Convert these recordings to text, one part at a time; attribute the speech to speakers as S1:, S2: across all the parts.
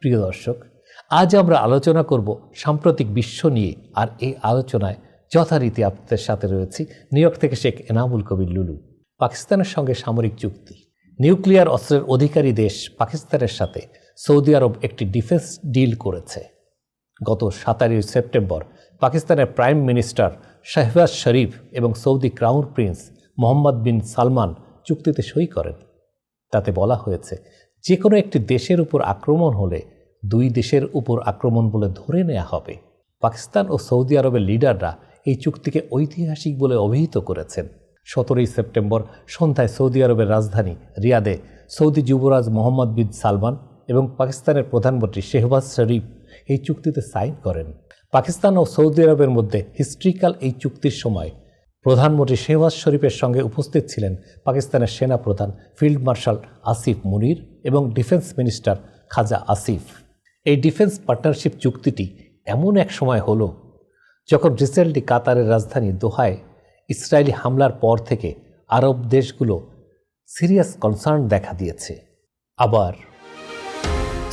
S1: প্রিয় দর্শক, আজ আমরা আলোচনা করব সাম্প্রতিক বিশ্ব নিয়ে আর এই আলোচনায় যথারীতি আপনাদের সাথে রয়েছি নিউ ইয়র্ক থেকে শেখ এনামুল কবির লুলু, পাকিস্তানের সঙ্গে সামরিক চুক্তি, নিউক্লিয়ার অস্ত্রের অধিকারী দেশ পাকিস্তানের সাথে সৌদি আরব একটি ডিফেন্স ডিল করেছে। গত সাতারই সেপ্টেম্বর পাকিস্তানের প্রাইম মিনিস্টার শাহবাজ শরীফ এবং Saudi crown prince Mohammad bin Salman চুক্তিতে সই করেন। তাতে বলা হয়েছে যে কোনো একটি দেশের উপর আক্রমণ হলে দুই দেশের উপর আক্রমণ বলে ধরে নেওয়া হবে। পাকিস্তান ও সৌদি আরবের লিডাররা এই চুক্তিকে ঐতিহাসিক বলে অভিহিত করেছেন। সতেরোই সেপ্টেম্বর সন্ধ্যায় সৌদি আরবের রাজধানী রিয়াদে সৌদি যুবরাজ মোহাম্মদ বিন সালমান এবং পাকিস্তানের প্রধানমন্ত্রী শেহবাজ শরীফ এই চুক্তিতে সাইন করেন। পাকিস্তান ও সৌদি আরবের মধ্যে হিস্ট্রিক্যাল এই চুক্তির সময় প্রধানমন্ত্রী শেহবাজ শরীফের সঙ্গে উপস্থিত ছিলেন পাকিস্তানের সেনা প্রধান ফিল্ড মার্শাল আসিফ মুনির এবং ডিফেন্স মিনিস্টার খাজা আসিফ। এই ডিফেন্স পার্টনারশিপ চুক্তিটি এমন এক সময় হলো যখন রিসেন্টলি কাতারের রাজধানী দোহায় ইসরায়েলি হামলার পর থেকে আরব দেশগুলো সিরিয়াস কনসার্ন দেখা দিয়েছে। আবার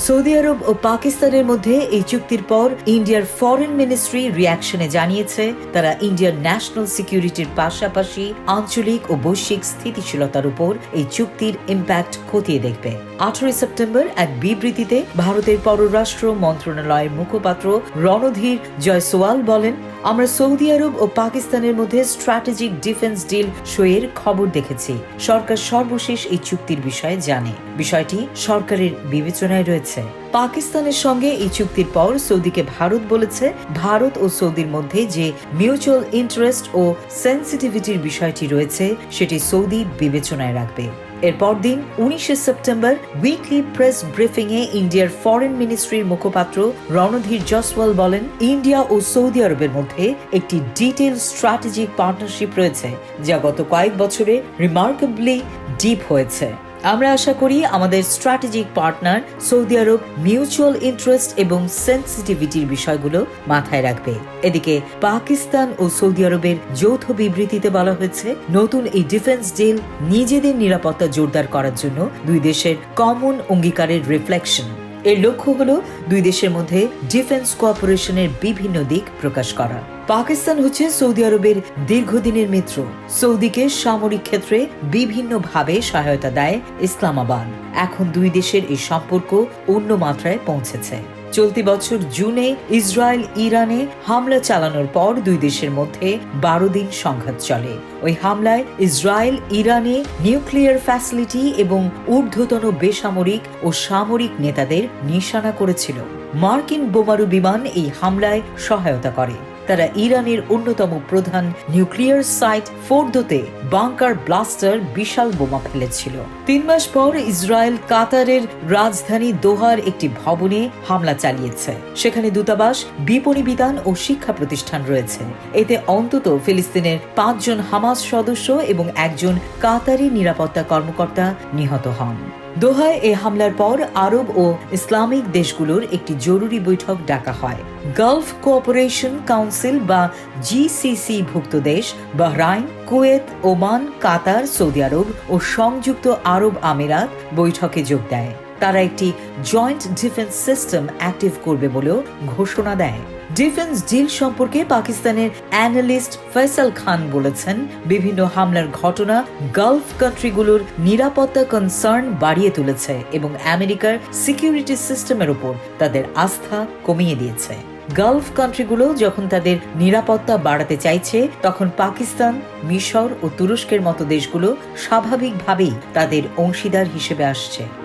S2: সৌদি আরব ও পাকিস্তানের মধ্যে এই চুক্তির পর ইন্ডিয়ার ফরেন মিনিস্ট্রি রিয়াকশনে জানিয়েছে, তারা ইন্ডিয়ার ন্যাশনাল সিকিউরিটির পাশাপাশি আঞ্চলিক ও বৈশ্বিক স্থিতিশীলতার উপর এই চুক্তির ইম্প্যাক্ট খতিয়ে দেখবে। আঠারোই সেপ্টেম্বর এক বিবৃতিতে ভারতের পররাষ্ট্র মন্ত্রণালয়ের মুখপাত্র রণধীর জয়সওয়াল বলেন আমরা সৌদি আরব ও পাকিস্তানের মধ্যে স্ট্র্যাটেজিক ডিফেন্স ডিল সইয়ের খবর দেখেছি। সরকার সর্বশেষ এই চুক্তির বিষয়ে জানে। বিষয়টি সরকারের বিবেচনায় রয়েছে। পাকিস্তানের সঙ্গে এই চুক্তির পর সৌদিকে ভারত বলেছে, ভারত ও সৌদির মধ্যে যে মিউচুয়াল ইন্টারেস্ট ও সেন্সিটিভিটির বিষয়টি রয়েছে, সেটি সৌদি বিবেচনায় রাখবে। এরপর দিন উনিশে সেপ্টেম্বর উইকলি প্রেস ব্রিফিং এ ইন্ডিয়ার ফরেন মিনিস্ট্রির মুখপাত্র রণধীর জসওয়াল বলেন, ইন্ডিয়া ও সৌদি আরবের মধ্যে একটি ডিটেল স্ট্র্যাটেজিক পার্টনারশিপ রয়েছে, যা গত কয়েক বছরে রিমার্কেবলি ডিপ হয়েছে। আমরা আশা করি আমাদের strategic partner Saudi Arab mutual interest এবং সেন্সিটিভিটির বিষয়গুলো মাথায় রাখবে। এদিকে পাকিস্তান ও সৌদি আরবের যৌথ বিবৃতিতে বলা হয়েছে, নতুন এই ডিফেন্স ডিল নিজেদের নিরাপত্তা জোরদার করার জন্য দুই দেশের কমন অঙ্গীকারের রিফ্লেকশন এর লক্ষ্য হল দুই দেশের মধ্যে ডিফেন্স কোঅপারেশনের বিভিন্ন দিক প্রকাশ করা। পাকিস্তান হচ্ছে সৌদি আরবের দীর্ঘদিনের মিত্র। সৌদিকে সামরিক ক্ষেত্রে বিভিন্নভাবে সহায়তা দেয় ইসলামাবাদ। এখন দুই দেশের এই সম্পর্ক অন্য মাত্রায় পৌঁছেছে। চলতি বছর জুনে ইসরায়েল ইরানে হামলা চালানোর পর দুই দেশের মধ্যে বারো দিন সংঘাত চলে। ওই হামলায় ইসরায়েল, ইরানে নিউক্লিয়ার ফ্যাসিলিটি এবং ঊর্ধ্বতন বেসামরিক ও সামরিক নেতাদের নিশানা করেছিল। মার্কিন বোমারু বিমান এই হামলায় সহায়তা করে। তারা ইরানের অন্যতম প্রধান নিউক্লিয়ার সাইট ফোর্দোতে বাংকার ব্লাস্টার বিশাল বোমা ফেলেছিল। তিন মাস পর ইসরায়েল কাতারের রাজধানী দোহার একটি ভবনে হামলা চালিয়েছে। সেখানে দূতাবাস, বিপণী বিধান ও শিক্ষা প্রতিষ্ঠান রয়েছে। এতে অন্তত ফিলিস্তিনের পাঁচজন হামাস সদস্য এবং একজন কাতারি নিরাপত্তা কর্মকর্তা নিহত হন। দোহায় এ হামলার পর আরব ও ইসলামিক দেশগুলোর একটি জরুরি বৈঠক ডাকা হয়। গালফ কোঅপারেশন কাউন্সিল বা জিসিসি ভুক্ত দেশ Bahrain, Kuwait, Oman, Qatar, Saudi Arab ও সংযুক্ত আরব আমিরাত বৈঠকে যোগ দেয়। তারা একটি জয়েন্ট ডিফেন্স সিস্টেম অ্যাক্টিভ করবে বলেও ঘোষণা দেয়। ডিফেন্স ডিল সম্পর্কে পাকিস্তানের অ্যানালিস্ট ফয়সাল খান বলেছেন, বিভিন্ন হামলার ঘটনা গালফ কান্ট্রিগুলোর নিরাপত্তা কনসার্ন বাড়িয়ে তুলেছে এবং আমেরিকার সিকিউরিটি সিস্টেমের উপর তাদের আস্থা কমিয়ে দিয়েছে। গালফ কান্ট্রিগুলো যখন তাদের নিরাপত্তা বাড়াতে চাইছে, তখন পাকিস্তান, মিশর ও তুরস্কের মতো দেশগুলো স্বাভাবিকভাবেই তাদের অংশীদার হিসেবে আসছে।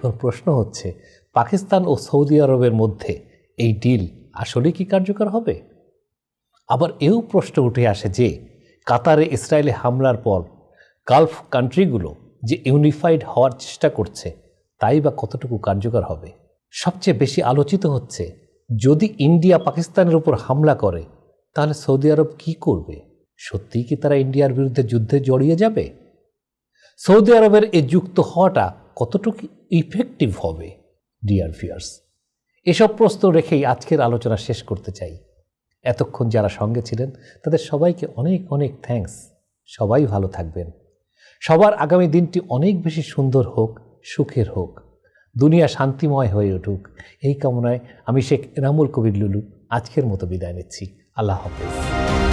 S1: এখন প্রশ্ন হচ্ছে, পাকিস্তান ও সৌদি আরবের মধ্যে এই ডিল আসলে কি কার্যকর হবে? আবার এও প্রশ্ন উঠে আসে যে, কাতারে ইসরায়েলে হামলার পর গালফ কান্ট্রিগুলো যে ইউনিফাইড হওয়ার চেষ্টা করছে, তাই বা কতটুকু কার্যকর হবে? সবচেয়ে বেশি আলোচিত হচ্ছে, যদি ইন্ডিয়া পাকিস্তানের উপর হামলা করে, তাহলে সৌদি আরব কি করবে? সত্যিই কি তারা ইন্ডিয়ার বিরুদ্ধে যুদ্ধে জড়িয়ে যাবে? সৌদি আরবের এই যুক্ত হওয়াটা কতটুকু ইফেক্টিভ হবে ডিয়ার ফিয়ার্স এসব প্রশ্ন রেখেই আজকের আলোচনা শেষ করতে চাই। এতক্ষণ যারা সঙ্গে ছিলেন, তাদের সবাইকে অনেক অনেক থ্যাঙ্কস সবাই ভালো থাকবেন। সবার আগামী দিনটি অনেক বেশি সুন্দর হোক, সুখের হোক। দুনিয়া শান্তিময় হয়ে উঠুক। এই কামনায় আমি শেখ এনামুল কবির লুলু আজকের মতো বিদায় নিচ্ছি। আল্লাহ হাফেজ।